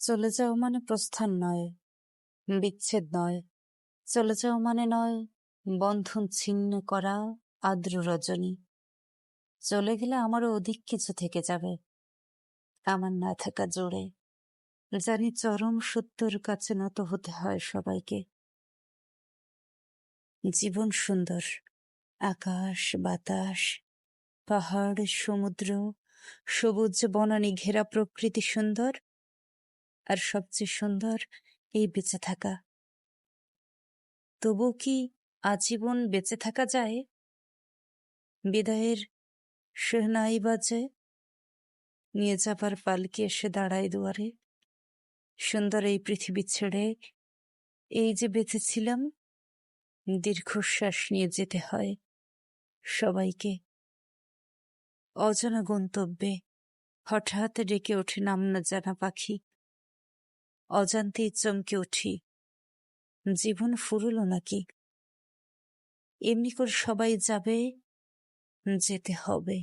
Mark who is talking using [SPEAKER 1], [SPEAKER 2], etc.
[SPEAKER 1] চলে যাও মানে প্রস্থান নয়, বিচ্ছেদ নয়। চলে যাও মানে নয়, বন্ধন ছিন্ন করা আদ্র রজনী। চলে গেলে আমারও অধিক কিছু থেকে যাবে, আমার না থাকা জোরে। জানি চরম সত্যর কাছে নত হতে হয় সবাইকে। জীবন সুন্দর, আকাশ, বাতাস, পাহাড়, সমুদ্র, সবুজ বনানী ঘেরা প্রকৃতি সুন্দর আর সবচেয়ে সুন্দর এই বেঁচে থাকা। তবু কি আজীবন বেঁচে থাকা যায়? বিদায়ের শেহনাই বাজে। নিয়ে যাবার পালকি এসে দাঁড়ায় দুয়ারে। সুন্দর এই পৃথিবী ছেড়ে এই যে বেঁচেছিলাম, দীর্ঘশ্বাস নিয়ে যেতে হয় সবাইকে। অজানা গন্তব্যে হঠাৎ ডেকে ওঠে নাম না জানা পাখি। অজান্তেই চমকে উঠি। জীবন ফুরল নাকি? এমনি করে সবাই যাবে যেতে হবে।